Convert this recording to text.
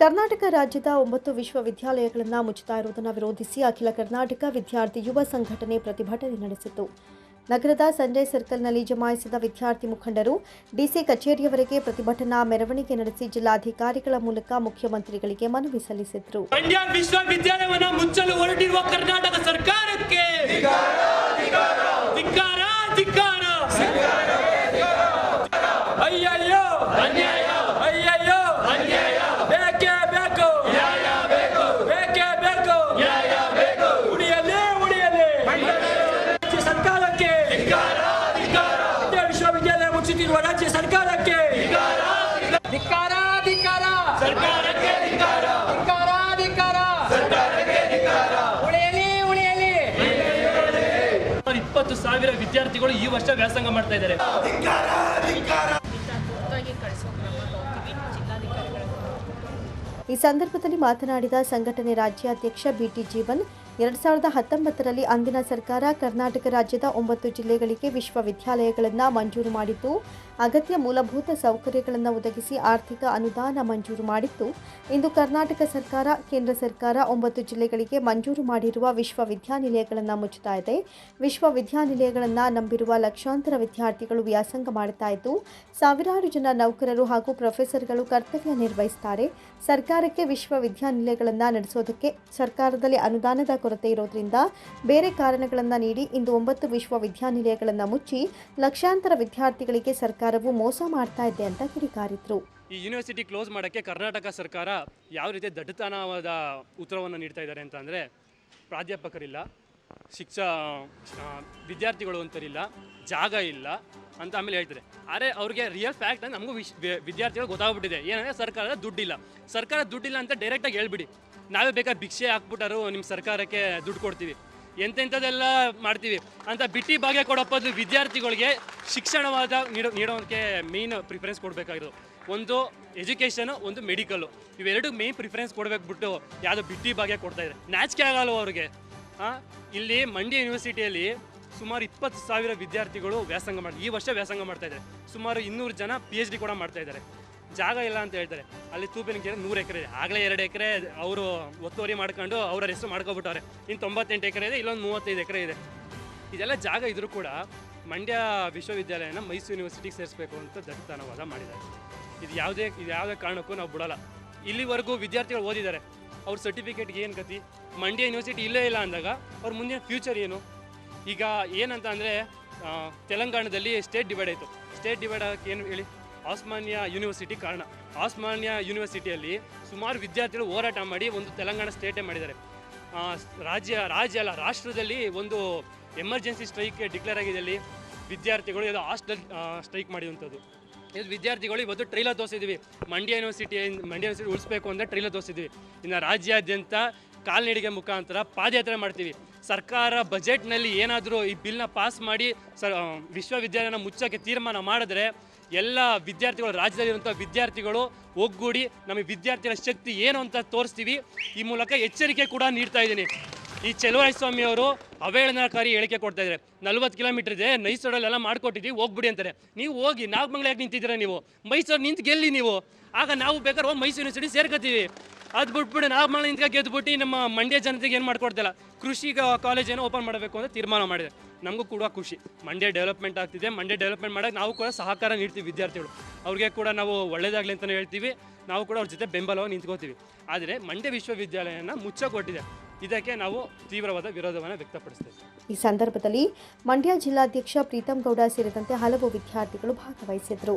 ಕರ್ನಾಟಕ ರಾಜ್ಯದ ಒಂಬತ್ತು ವಿಶ್ವವಿದ್ಯಾಲಯಗಳನ್ನು ಮುಚ್ಚುತ್ತಾ ಇರುವುದನ್ನು ವಿರೋಧಿಸಿ ಅಖಿಲ ಕರ್ನಾಟಕ ವಿದ್ಯಾರ್ಥಿ ಯುವ ಸಂಘಟನೆ ಪ್ರತಿಭಟನೆ ನಡೆಸಿತು ನಗರದ ಸಂಜಯ್ ಸರ್ಕಲ್ನಲ್ಲಿ ಜಮಾಯಿಸಿದ ವಿದ್ಯಾರ್ಥಿ ಮುಖಂಡರು ಡಿಸಿ ಕಚೇರಿಯವರೆಗೆ ಪ್ರತಿಭಟನಾ ಮೆರವಣಿಗೆ ನಡೆಸಿ ಜಿಲ್ಲಾಧಿಕಾರಿಗಳ ಮೂಲಕ ಮುಖ್ಯಮಂತ್ರಿಗಳಿಗೆ ಮನವಿ ಸಲ್ಲಿಸಿದರು ವಿಶ್ವವಿದ್ಯಾಲಯವನ್ನ ಮುಚ್ಚಲು ಹೊರಟಿರುವ ಕರ್ನಾಟಕ ಸರ್ಕಾರಕ್ಕೆ ಅನ್ಯಾಯ ಸಾವಿರ ವಿದ್ಯಾರ್ಥಿಗಳು ಈ ವರ್ಷ ವ್ಯಾಸಂಗ ಮಾಡ್ತಾ ಇದ್ದಾರೆ. ಈ ಸಂದರ್ಭದಲ್ಲಿ ಮಾತನಾಡಿದ ಸಂಘಟನೆ ರಾಜ್ಯಾಧ್ಯಕ್ಷ ಬಿಟಿ ಜೀವನ್, ಎರಡ್ ಸಾವಿರದ ಹತ್ತೊಂಬತ್ತರಲ್ಲಿ ಅಂದಿನ ಸರ್ಕಾರ ಕರ್ನಾಟಕ ರಾಜ್ಯದ ಒಂಬತ್ತು ಜಿಲ್ಲೆಗಳಿಗೆ ವಿಶ್ವವಿದ್ಯಾಲಯಗಳನ್ನು ಮಂಜೂರು ಮಾಡಿದ್ದು ಅಗತ್ಯ ಮೂಲಭೂತ ಸೌಕರ್ಯಗಳನ್ನು ಒದಗಿಸಿ ಆರ್ಥಿಕ ಅನುದಾನ ಮಂಜೂರು ಮಾಡಿತ್ತು. ಇಂದು ಕರ್ನಾಟಕ ಸರ್ಕಾರ, ಕೇಂದ್ರ ಸರ್ಕಾರ ಒಂಬತ್ತು ಜಿಲ್ಲೆಗಳಿಗೆ ಮಂಜೂರು ಮಾಡಿರುವ ವಿಶ್ವವಿದ್ಯಾನಿಲಯಗಳನ್ನು ಮುಚ್ಚುತ್ತಾ ಇದೆ. ವಿಶ್ವವಿದ್ಯಾನಿಲಯಗಳನ್ನು ನಂಬಿರುವ ಲಕ್ಷಾಂತರ ವಿದ್ಯಾರ್ಥಿಗಳು ವ್ಯಾಸಂಗ ಮಾಡುತ್ತಾ ಇದ್ದು, ಸಾವಿರಾರು ಜನ ನೌಕರರು ಹಾಗೂ ಪ್ರೊಫೆಸರ್ಗಳು ಕರ್ತವ್ಯ ನಿರ್ವಹಿಸುತ್ತಾರೆ ಸರ್ಕಾರಕ್ಕೆ ವಿಶ್ವವಿದ್ಯಾನಿಲಯಗಳನ್ನು ನಡೆಸೋದಕ್ಕೆ ಸರ್ಕಾರದಲ್ಲಿ ಅನುದಾನದ ಕೊರತೆ ಇರೋದ್ರಿಂದ ಬೇರೆ ಕಾರಣಗಳನ್ನು ನೀಡಿ ಇಂದು ಒಂಬತ್ತು ವಿಶ್ವವಿದ್ಯಾನಿಲಯಗಳನ್ನು ಮುಚ್ಚಿ ಲಕ್ಷಾಂತರ ವಿದ್ಯಾರ್ಥಿಗಳಿಗೆ ಸರ್ಕಾರವು ಮೋಸ ಮಾಡ್ತಾ ಇದೆ ಅಂತ ಕಿಡಿಕಾರಿದ್ರು. ಈ ಯೂನಿವರ್ಸಿಟಿ ಕ್ಲೋಸ್ ಮಾಡೋಕ್ಕೆ ಕರ್ನಾಟಕ ಸರ್ಕಾರ ಯಾವ ರೀತಿ ದಡ್ಡತನವಾದ ಉತ್ತರವನ್ನು ನೀಡ್ತಾ ಇದ್ದಾರೆ ಅಂತ ಅಂದರೆ ಪ್ರಾಧ್ಯಾಪಕರಿಲ್ಲ, ಶಿಕ್ಷ ವಿದ್ಯಾರ್ಥಿಗಳು ಅಂತರಿಲ್ಲ, ಜಾಗ ಇಲ್ಲ ಅಂತ ಆಮೇಲೆ ಹೇಳ್ತಾರೆ. ಆದರೆ ಅವ್ರಿಗೆ ರಿಯಲ್ ಫ್ಯಾಕ್ಟ್ ನಮಗೂ ವಿಶ್ ವಿದ್ಯಾರ್ಥಿಗಳು ಗೊತ್ತಾಗ್ಬಿಟ್ಟಿದೆ. ಏನಂದರೆ ಸರ್ಕಾರದ ದುಡ್ಡಿಲ್ಲ. ಸರ್ಕಾರ ದುಡ್ಡಿಲ್ಲ ಅಂತ ಡೈರೆಕ್ಟಾಗಿ ಹೇಳ್ಬಿಡಿ. ನಾವೇ ಬೇಕಾದ್ರೆ ಭಿಕ್ಷೆ ಹಾಕ್ಬಿಟ್ಟಾರು ನಿಮ್ಮ ಸರ್ಕಾರಕ್ಕೆ ದುಡ್ಡು ಕೊಡ್ತೀವಿ. ಎಂತೆಂಥದ್ದೆಲ್ಲ ಮಾಡ್ತೀವಿ ಅಂತ ಬಿಟ್ಟಿ ಭಾಗ್ಯ ಕೊಡೋ ಬದಲು ವಿದ್ಯಾರ್ಥಿಗಳಿಗೆ ಶಿಕ್ಷಣವಾದ ನೀಡೋ ನೀಡೋದಕ್ಕೆ ಮೇನ್ ಪ್ರಿಫರೆನ್ಸ್ ಕೊಡಬೇಕಾಗಿರೋದು. ಒಂದು ಎಜುಕೇಷನು ಒಂದು ಮೆಡಿಕಲ್ಲು ಇವೆರಡು ಮೇನ್ ಪ್ರಿಫರೆನ್ಸ್ ಕೊಡಬೇಕು ಬಿಟ್ಟು ಯಾವುದೋ ಬಿಟ್ಟಿ ಭಾಗ್ಯ ಕೊಡ್ತಾ ಇದ್ದಾರೆ. ನಾಚಿಕೆ ಆಗಲ್ಲ ಅವ್ರಿಗೆ? ಹಾಂ ಇಲ್ಲಿ ಮಂಡ್ಯ ಯೂನಿವರ್ಸಿಟಿಯಲ್ಲಿ ಸುಮಾರು ಇಪ್ಪತ್ತು ಸಾವಿರ ವಿದ್ಯಾರ್ಥಿಗಳು ವ್ಯಾಸಂಗ ಮಾಡಿ ಈ ವರ್ಷ ವ್ಯಾಸಂಗ ಮಾಡ್ತಾ ಇದ್ದಾರೆ. ಸುಮಾರು ಇನ್ನೂರು ಜನ ಪಿ ಎಚ್ ಡಿ ಕೂಡ ಮಾಡ್ತಾ ಇದ್ದಾರೆ. ಜಾಗ ಇಲ್ಲ ಅಂತ ಹೇಳ್ತಾರೆ. ಅಲ್ಲಿ ತೂಪಿನ ಕೆರೆ ನೂರು ಎಕರೆ ಇದೆ. ಆಗಲೇ ಎರಡು ಎಕರೆ ಅವರು ಒತ್ತುವರಿ ಮಾಡ್ಕೊಂಡು ಅವರ ಹೆಸರು ಮಾಡ್ಕೊಬಿಟ್ಟವ್ರೆ. ಇನ್ನು ತೊಂಬತ್ತೆಂಟು ಎಕರೆ ಇದೆ, ಇಲ್ಲೊಂದು ಮೂವತ್ತೈದು ಎಕರೆ ಇದೆ. ಇದೆಲ್ಲ ಜಾಗ ಇದ್ರೂ ಕೂಡ ಮಂಡ್ಯ ವಿಶ್ವವಿದ್ಯಾಲಯನ ಮೈಸೂರು ಯೂನಿವರ್ಸಿಟಿಗೆ ಸೇರಿಸಬೇಕು ಅಂತ ದಟ್ಟತನವಾದ ಮಾಡಿದ್ದಾರೆ. ಇದು ಯಾವುದೇ ಇದು ಯಾವುದೇ ಕಾರಣಕ್ಕೂ ನಾವು ಬಿಡೋಲ್ಲ. ಇಲ್ಲಿವರೆಗೂ ವಿದ್ಯಾರ್ಥಿಗಳು ಓದಿದ್ದಾರೆ. ಅವ್ರ ಸರ್ಟಿಫಿಕೇಟ್ಗೆ ಏನು ಗತಿ? ಮಂಡ್ಯ ಯೂನಿವರ್ಸಿಟಿ ಇಲ್ಲೇ ಇಲ್ಲ ಅಂದಾಗ ಅವ್ರ ಮುಂದಿನ ಫ್ಯೂಚರ್ ಏನು? ಈಗ ಏನಂತ ಅಂದರೆ ತೆಲಂಗಾಣದಲ್ಲಿ ಸ್ಟೇಟ್ ಡಿವೈಡ್ ಆಯಿತು. ಸ್ಟೇಟ್ ಡಿವೈಡ್ ಆಗಕ್ಕೆ ಏನು ಹೇಳಿ? ಆಸ್ಮಾನ್ಯ ಯೂನಿವರ್ಸಿಟಿ ಕಾರಣ. ಆಸ್ಮಾನ್ಯ ಯೂನಿವರ್ಸಿಟಿಯಲ್ಲಿ ಸುಮಾರು ವಿದ್ಯಾರ್ಥಿಗಳು ಹೋರಾಟ ಮಾಡಿ ಒಂದು ತೆಲಂಗಾಣ ಸ್ಟೇಟೇ ಮಾಡಿದ್ದಾರೆ. ರಾಜ್ಯ ರಾಜ್ಯ ಅಲ್ಲ, ರಾಷ್ಟ್ರದಲ್ಲಿ ಒಂದು ಎಮರ್ಜೆನ್ಸಿ ಸ್ಟ್ರೈಕ್ ಡಿಕ್ಲೇರ್ ಆಗಿದೆ ಅಲ್ಲಿ. ವಿದ್ಯಾರ್ಥಿಗಳು ಇದು ಹಾಸ್ಟೆಲ್ ಸ್ಟ್ರೈಕ್ ಮಾಡಿದಂಥದ್ದು ಇದು ವಿದ್ಯಾರ್ಥಿಗಳು ಇವತ್ತು ಟ್ರೈಲರ್ ತೋರಿಸಿದ್ವಿ ಮಂಡ್ಯ ಯೂನಿವರ್ಸಿಟಿ ಮಂಡ್ಯ ಯೂನಿವರ್ಸಿಟಿ ಉಳಿಸ್ಬೇಕು ಅಂತ ಟ್ರೈಲರ್ ತೋರಿಸಿದ್ವಿ ಇನ್ನು ರಾಜ್ಯಾದ್ಯಂತ ಕಾಲ್ನಡಿಗೆ ಮುಖಾಂತರ ಪಾದಯಾತ್ರೆ ಮಾಡ್ತೀವಿ. ಸರ್ಕಾರ ಬಜೆಟ್ನಲ್ಲಿ ಏನಾದರೂ ಈ ಬಿಲ್ನ ಪಾಸ್ ಮಾಡಿ ಸ ವಿಶ್ವವಿದ್ಯಾಲಯನ ಮುಚ್ಚೋಕ್ಕೆ ತೀರ್ಮಾನ ಮಾಡಿದ್ರೆ ಎಲ್ಲ ವಿದ್ಯಾರ್ಥಿಗಳು, ರಾಜ್ಯದಲ್ಲಿರುವಂಥ ವಿದ್ಯಾರ್ಥಿಗಳು ಒಗ್ಗೂಡಿ ನಮಗೆ ವಿದ್ಯಾರ್ಥಿಗಳ ಶಕ್ತಿ ಏನು ಅಂತ ತೋರಿಸ್ತೀವಿ. ಈ ಮೂಲಕ ಎಚ್ಚರಿಕೆ ಕೂಡ ನೀಡ್ತಾ ಇದ್ದೀನಿ. ಈ ಸ್ವಾಮಿ ಅವರು ಅವಹೇಳನಕಾರಿ ಹೇಳಿಕೆ ಕೊಡ್ತಾ ಇದ್ದಾರೆ. ನಲ್ವತ್ತು ಕಿಲೋಮೀಟರ್ ಇದೆ, ಮೈಸೂರಲ್ಲೆಲ್ಲ ಮಾಡ್ಕೊಟ್ಟಿದ್ದೀವಿ ಹೋಗ್ಬಿಡಿ ಅಂತಾರೆ. ನೀವು ಹೋಗಿ ಯಾಕೆ ನಿಂತಿದ್ದೀರಾ ನೀವು? ಮೈಸೂರು ನಿಂತು ಗೆಲ್ಲಿ ನೀವು. ಆಗ ನಾವು ಬೇಕಾದ್ರೆ ಹೋಗಿ ಮೈಸೂರು ಯೂನಿವರ್ಸಿಟಿ ಸೇರ್ಕೋತೀವಿ. ಅದು ಬಿಟ್ಬಿಟ್ಟು ಮಾಡಿ ನಿಂತ್ಕ ಗೆದ್ದುಬಿಟ್ಟು ನಮ್ಮ ಮಂಡ್ಯ ಜನತೆಗೆ ಏನು ಮಾಡ್ಕೊಡ್ತಿಲ್ಲ? ಕೃಷಿ ಕಾಲೇಜ್ ಏನೋ ಓಪನ್ ಮಾಡಬೇಕು ಅಂತ ತೀರ್ಮಾನ ಮಾಡಿದೆ. ನಮಗೂ ಕೂಡ ಖುಷಿ. ಮಂಡ್ಯ ಡೆವಲಪ್ಮೆಂಟ್ ಆಗ್ತಿದೆ. ಮಂಡ್ಯ ಡೆವಲಪ್ಮೆಂಟ್ ಮಾಡೋಕೆ ನಾವು ಕೂಡ ಸಹಕಾರ ನೀಡ್ತೀವಿ ವಿದ್ಯಾರ್ಥಿಗಳು. ಅವ್ರಿಗೆ ಕೂಡ ನಾವು ಒಳ್ಳೇದಾಗಲಿ ಅಂತಲೇ ಹೇಳ್ತೀವಿ. ನಾವು ಕೂಡ ಅವ್ರ ಜೊತೆ ಬೆಂಬಲವಾಗಿ ನಿಂತ್ಕೋತೀವಿ. ಆದರೆ ಮಂಡ್ಯ ವಿಶ್ವವಿದ್ಯಾಲಯನ ಮುಚ್ಚಕೊಟ್ಟಿದೆ. ಇದಕ್ಕೆ ನಾವು ತೀವ್ರವಾದ ವಿರೋಧವನ್ನು ವ್ಯಕ್ತಪಡಿಸ್ತೇವೆ. ಈ ಸಂದರ್ಭದಲ್ಲಿ ಮಂಡ್ಯ ಜಿಲ್ಲಾಧ್ಯಕ್ಷ ಪ್ರೀತಂ ಗೌಡ ಸೇರಿದಂತೆ ಹಲವು ವಿದ್ಯಾರ್ಥಿಗಳು ಭಾಗವಹಿಸಿದ್ರು